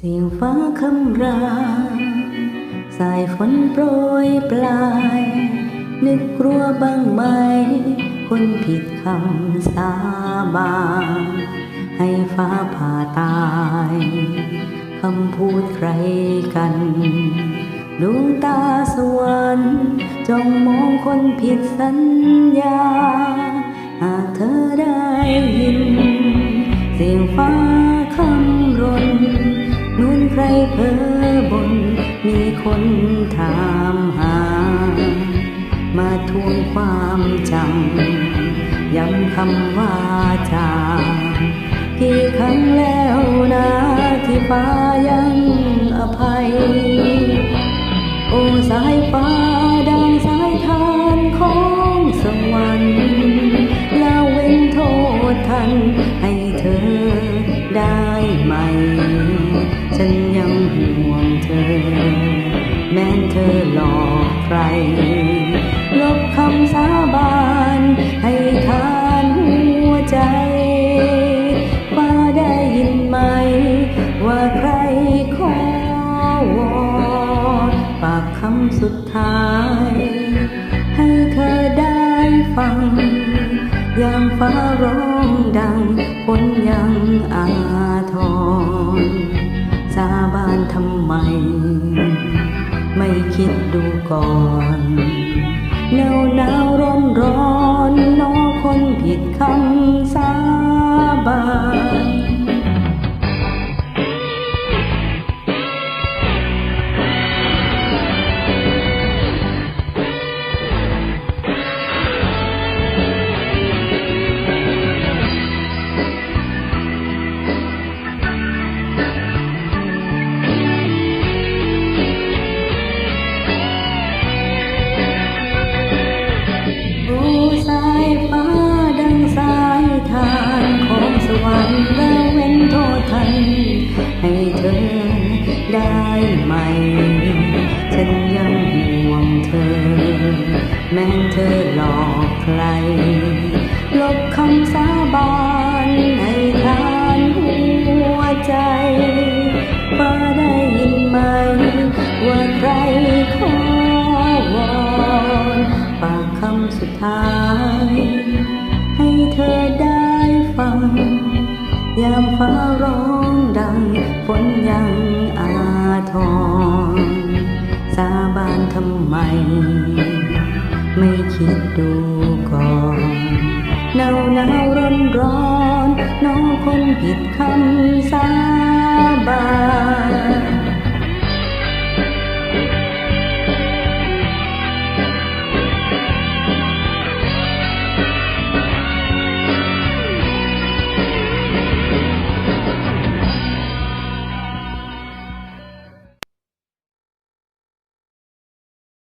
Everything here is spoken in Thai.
เสียงฟ้าคำรามสายฝนโปรยปลาย นึกกลัวบ้างไหม คนผิดคำสาบานให้ฟ้าผ่าตายคำพูดใครกันดวงตาสวรรค์จ้องมองคนผิดสัญญา หากเธอได้ยิน เสียงฟ้า เพ้อบน มีคนถามหา มาทวงความจำย้ำคำว่าจากี่ครั้งแล้วนะที่ฟ้ายังอภัย โอ้สายฟ้าดังสายทานของสวรรค์แล้วเว้นโทษทันให้เธอได้ไหมฉัน อหลอกใคร ลบคำสาบานให้ทานหัวใจฟ้าได้ยินไหม ว่าใครขอวอนฝากคำสุดท้าย ให้เธอได้ฟัง ยามฟ้าร้องดังฝนยังอา คิดดูก่อนหน ให้เธอได้ไหม ฉันยังห่วงเธอ แม้เธอหลอกใคร ลบคำสาบานให้ทานหัวใจฟ้าได้ยินไหม ว่าใครขอวอนฝากคำสุดท้าย ให้เธอได้ฟัง ยามฟ้าร้อง ดังฝนยังอาทรสาบานทำไม ไม่คิดดูก่อนหนาวหนาวร้อนร้อนน้องคนผิดคำสา